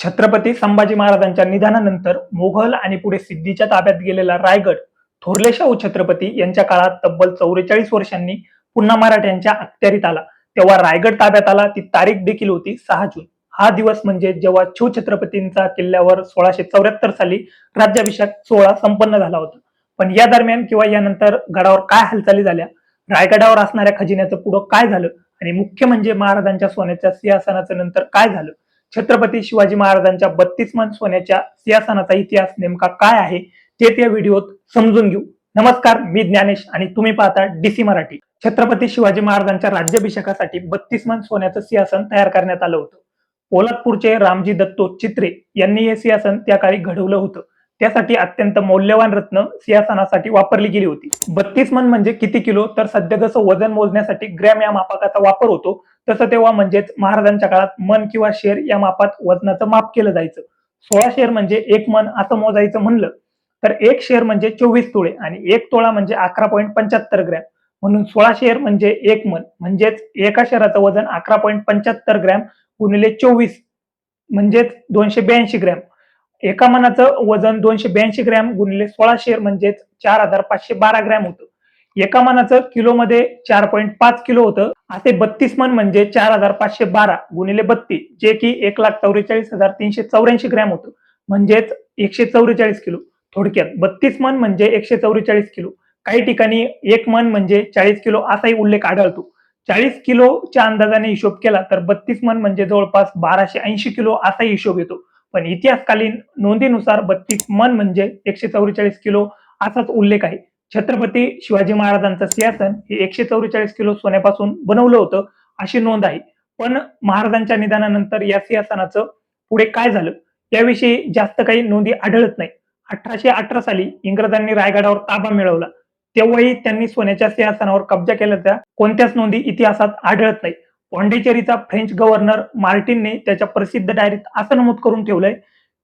छत्रपती संभाजी महाराजांच्या निधनानंतर मोघल आणि पुढे सिद्धीच्या ताब्यात गेलेला रायगड थोरले शाहू छत्रपती यांच्या काळात तब्बल चौवेचाळीस वर्षांनी पुन्हा मराठ्यांच्या अखत्यारीत आला. तेव्हा रायगड ताब्यात आला ती तारीख देखील होती सहा जून. हा दिवस म्हणजे जेव्हा शिवछत्रपतींचा किल्ल्यावर सोळाशे चौऱ्याहत्तर साली राज्याभिषेक सोहळा संपन्न झाला होता. पण या दरम्यान किंवा यानंतर गडावर काय हालचाली झाल्या? रायगडावर असणाऱ्या खजिन्याचं पुढं काय झालं? आणि मुख्य म्हणजे महाराजांच्या सोन्याच्या सिंहासनाचं नंतर काय झालं? छत्रपती शिवाजी महाराजांच्या बत्तीस मन सोन्याच्या सिंहासनाचा इतिहास नेमका काय आहे ते त्या व्हिडिओत समजून घेऊ. नमस्कार मी ज्ञानेश आणि तुम्ही पाहता डीसी मराठी. छत्रपती शिवाजी महाराजांच्या राज्याभिषेकासाठी बत्तीस मन सोन्याचं सिंहासन तयार करण्यात आलं होतं. पोलादपूरचे रामजी दत्तो चित्रे यांनी हे सिंहासन त्या काळी घडवलं होतं. त्यासाठी अत्यंत मौल्यवान रत्न सिंहासनासाठी वापरली गेली होती. बत्तीस मन म्हणजे किती किलो? तर सध्या जसं वजन मोजण्यासाठी ग्रॅम या मापकाचा वापर होतो तसं तेव्हा म्हणजेच महाराजांच्या काळात मन किंवा शेर या मापात वजनाचं माप केलं जायचं. सोळा शेर म्हणजे एक मन असं मोजायचं म्हणलं तर एक शेर म्हणजे चोवीस तोळे आणि एक तोळा म्हणजे अकरा पॉईंट पंच्याहत्तर ग्रॅम. म्हणून सोळा शेर म्हणजे एक मन म्हणजेच एका शेराचं वजन अकरा पॉईंट पंच्याहत्तर ग्रॅम गुणिले चोवीस म्हणजेच दोनशे ब्याऐंशी ग्रॅम. एका मनाचं वजन दोनशे ब्याऐंशी ग्रॅम गुणिले सोळा शेर म्हणजेच चार हजार पाचशे बारा ग्रॅम होतं. एका मनाचं किलोमध्ये चार पॉईंट पाच किलो होतं. असे बत्तीस मन म्हणजे चार हजार पाचशे बारा गुणिले बत्तीस जे की एक लाख चौवेचाळीस हजार तीनशे चौऱ्याऐंशी ग्रॅम होतं. म्हणजेच एकशे चौवेचाळीस किलो. थोडक्यात बत्तीस मन म्हणजे एकशे चौवेचाळीस किलो. काही ठिकाणी एक मन म्हणजे चाळीस किलो असाही उल्लेख आढळतो. चाळीस किलोच्या अंदाजाने हिशोब केला तर बत्तीस मन म्हणजे जवळपास बाराशे ऐंशी किलो असाही हिशोब येतो. पण इतिहासकालीन नोंदीनुसार बत्तीस मन म्हणजे एकशे चौवेचाळीस किलो असाच उल्लेख आहे. छत्रपती शिवाजी महाराजांचं सिंहासन हे एकशे चौवेचाळीस किलो सोन्यापासून बनवलं होतं अशी नोंद आहे. पण महाराजांच्या निधनानंतर या सिंहासनाचं पुढे काय झालं? याविषयी जास्त काही नोंदी आढळत नाही. अठराशे अठरा साली इंग्रजांनी रायगडावर ताबा मिळवला. तेव्हाही त्यांनी सोन्याच्या सिंहासनावर कब्जा केल्याच्या कोणत्याच नोंदी इतिहासात आढळत नाही. पॉंडेचेरीचा फ्रेंच गव्हर्नर मार्टिनने त्याच्या प्रसिद्ध डायरीत असं नमूद करून ठेवलंय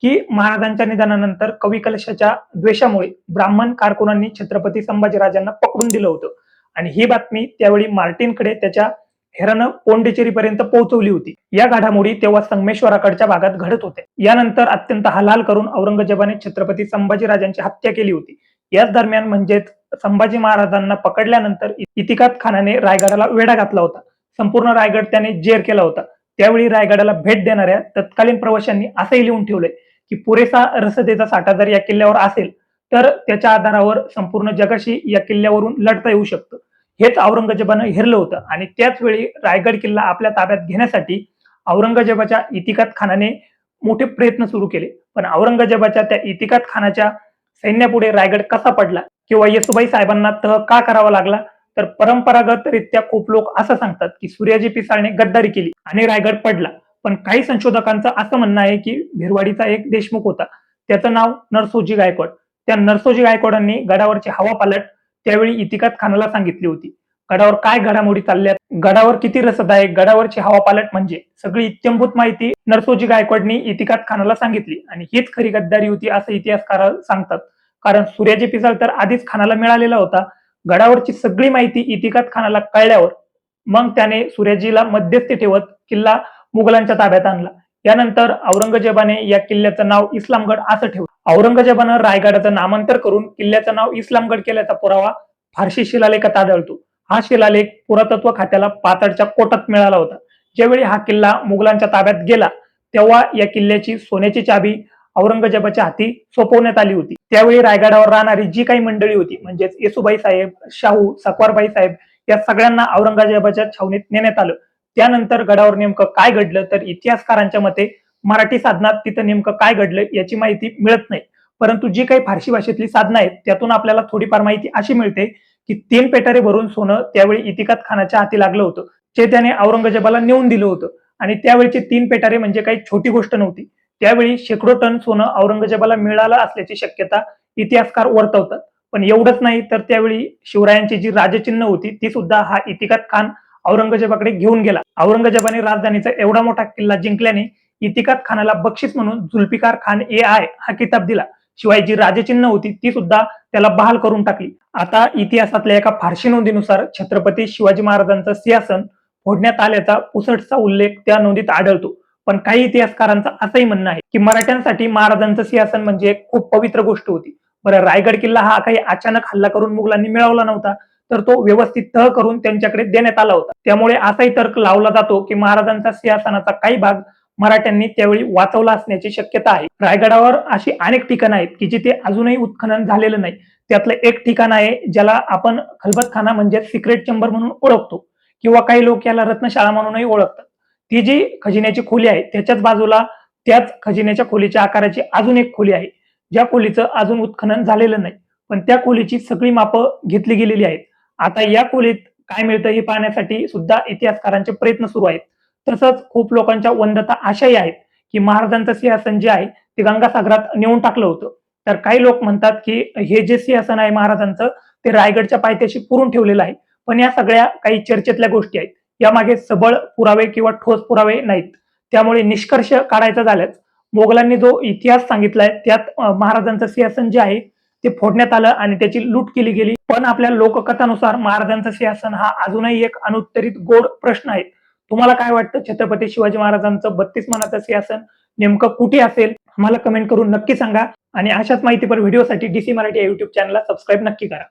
की महाराजांच्या निधनानंतर कवी कलशाच्या द्वेषामुळे ब्राह्मण कारकुनांनी छत्रपती संभाजीराजांना पकडून दिलं होतं. आणि ही बातमी त्यावेळी मार्टिनकडे त्याच्या हेरानं पोंडेचेरी पर्यंत पोहोचवली होती. या घडामोडी तेव्हा संगमेश्वराकडच्या भागात घडत होत्या. यानंतर अत्यंत हलाल करून औरंगजेबाने छत्रपती संभाजीराजांची हत्या केली होती. याच दरम्यान म्हणजेच संभाजी महाराजांना पकडल्यानंतर इतिकात खानाने रायगडाला वेढा घातला होता. संपूर्ण रायगड त्याने जेर केला होता. त्यावेळी रायगडाला भेट देणाऱ्या तत्कालीन प्रवाशांनी असंही लिहून ठेवलंय की पुरेसा रसदेचा साठा जर या किल्ल्यावर असेल तर त्याच्या आधारावर संपूर्ण जगाशी या किल्ल्यावरून लढता येऊ शकतं. हेच औरंगजेबानं हेरलं होतं आणि त्याच वेळी रायगड किल्ला आपल्या ताब्यात घेण्यासाठी औरंगजेबाच्या इतिकात खानाने मोठे प्रयत्न सुरू केले. पण औरंगजेबाच्या त्या इतिकात खानाच्या सैन्यापुढे रायगड कसा पडला किंवा येसुबाई साहेबांना तह का करावा लागला तर परंपरागतरित्या खूप लोक असं सांगतात की सूर्याजी पिसाळने गद्दारी केली आणि रायगड पडला. पण काही संशोधकांचं असं म्हणणं आहे की भिरवाडीचा एक देशमुख होता. त्याचं नाव नरसोजी गायकवाड. त्या नरसोजी गायकवाडांनी गडावरची हवा पालट त्यावेळी इतिकात खानाला सांगितली होती. गडावर काय घडामोडी चालल्यात? गडावर किती रसद आहे? गडावरची हवा पालट म्हणजे? सगळी इत्यंभूत माहिती नरसोजी गायकवाडनी इतिकात खानाला सांगितली आणि हीच खरी गद्दारी होती असं इतिहासकार सांगतात. कारण सूर्याजी पिसाळ तर आधीच खानाला मिळालेला होता. गडावरची सगळी माहिती इतिकात खानाला कळल्यावर मग त्याने सूर्याजीला मध्यस्थी ठेवत किल्ला मुघलांच्या ताब्यात आणला. यानंतर औरंगजेबाने या किल्ल्याचं नाव इस्लामगड असं ठेवलं. औरंगजेबानं रायगडाचं नामांतर करून किल्ल्याचं नाव इस्लामगड केल्याचा पुरावा फारशी शिलालेखात आढळतो. हा शिलालेख पुरातत्व खात्याला पातळच्या कोटात मिळाला होता. ज्यावेळी हा किल्ला मुघलांच्या ताब्यात गेला तेव्हा या किल्ल्याची सोन्याची चाबी औरंगजेबाच्या हाती सोपवण्यात आली होती. त्यावेळी रायगडावर राहणारी जी काही मंडळी होती म्हणजेच येसुबाई साहेब शाहू सकवारबाई साहेब या सगळ्यांना औरंगजेबाच्या छावणीत नेण्यात आलं. त्यानंतर गडावर नेमकं काय घडलं तर इतिहासकारांच्या मते मराठी साधनात तिथं नेमकं काय घडलं याची माहिती मिळत नाही. परंतु जी काही फारशी भाषेतली साधनं आहेत त्यातून आपल्याला थोडीफार माहिती अशी मिळते की तीन पेटारे भरून सोनं त्यावेळी इतिकात खानाच्या हाती लागलं होतं. जे त्याने औरंगजेबाला नेऊन दिलं होतं. आणि त्यावेळीचे तीन पेटारे म्हणजे काही छोटी गोष्ट नव्हती. त्यावेळी शेकडो टन सोनं औरंगजेबाला मिळालं असल्याची शक्यता इतिहासकार वर्तवतात. पण एवढंच नाही तर त्यावेळी शिवरायांची जी राजचिन्ह होती ती सुद्धा हा इतिकात खान औरंगजेबाकडे घेऊन गेला. औरंगजेबाने राजधानीचा एवढा मोठा किल्ला जिंकल्याने इतिकात खानाला बक्षीस म्हणून जुल्फिकार खान ए आय हा किताब दिला. शिवाय जी राजचिन्ह होती ती सुद्धा त्याला बहाल करून टाकली. आता इतिहासातल्या एका फारशी नोंदीनुसार छत्रपती शिवाजी महाराजांचं सिंहासन फोडण्यात आल्याचा पुसटचा उल्लेख त्या नोंदीत आढळतो. पण काही इतिहासकारांचं असंही म्हणणं आहे की मराठ्यांसाठी महाराजांचं सिंहासन म्हणजे खूप पवित्र गोष्ट होती. बरं रायगड किल्ला हा काही अचानक हल्ला करून मुघलांनी मिळवला नव्हता तर तो व्यवस्थित तह करून त्यांच्याकडे देण्यात आला होता. त्यामुळे असाही तर्क लावला जातो की महाराजांचा सिंहासनाचा काही भाग मराठ्यांनी त्यावेळी वाचवला असण्याची शक्यता आहे. रायगडावर अशी अनेक ठिकाणं आहेत की जिथे अजूनही उत्खनन झालेलं नाही. त्यातलं एक ठिकाण आहे ज्याला आपण खलबतखाना म्हणजे सिक्रेट चेंबर म्हणून ओळखतो किंवा काही लोक याला रत्नशाळा म्हणूनही ओळखतात. ती जी खजिन्याची खोली आहे त्याच्याच बाजूला त्याच खजिन्याच्या खोलीच्या आकाराची अजून एक खोली आहे. ज्या खोलीचं अजून उत्खनन झालेलं नाही पण त्या खोलीची सगळी मापं घेतली गेलेली आहेत. आता या खोलीत काय मिळतं हे पाहण्यासाठी सुद्धा इतिहासकारांचे प्रयत्न सुरू आहेत. तसंच खूप लोकांच्या वंदता अशाही आहेत की महाराजांचं सिंहासन जे आहे ते गंगासागरात नेऊन टाकलं होतं. तर काही लोक म्हणतात की हे जे सिंहासन आहे महाराजांचं ते रायगडच्या पायथ्याशी पुरून ठेवलेलं आहे. पण या सगळ्या काही चर्चेतल्या गोष्टी आहेत. यामागे सबळ पुरावे किंवा ठोस पुरावे नाहीत. त्यामुळे निष्कर्ष काढायचा झाल्यास मोगलांनी जो इतिहास सांगितलाय त्यात महाराजांचं सिंहासन जे आहे ते फोडण्यात आलं आणि त्याची लूट केली गेली. पण आपल्या लोककथानुसार महाराजांचं सिंहासन हा अजूनही एक अनुत्तरित गोड प्रश्न आहे. तुम्हाला काय वाटतं? छत्रपती शिवाजी महाराजांचं बत्तीस मनाचं सिंहासन नेमकं कुठे असेल? आम्हाला कमेंट करून नक्की सांगा. आणि अशाच माहितीपर व्हिडिओसाठी डीसी मराठी या युट्यूब चॅनलला सबस्क्राईब नक्की करा.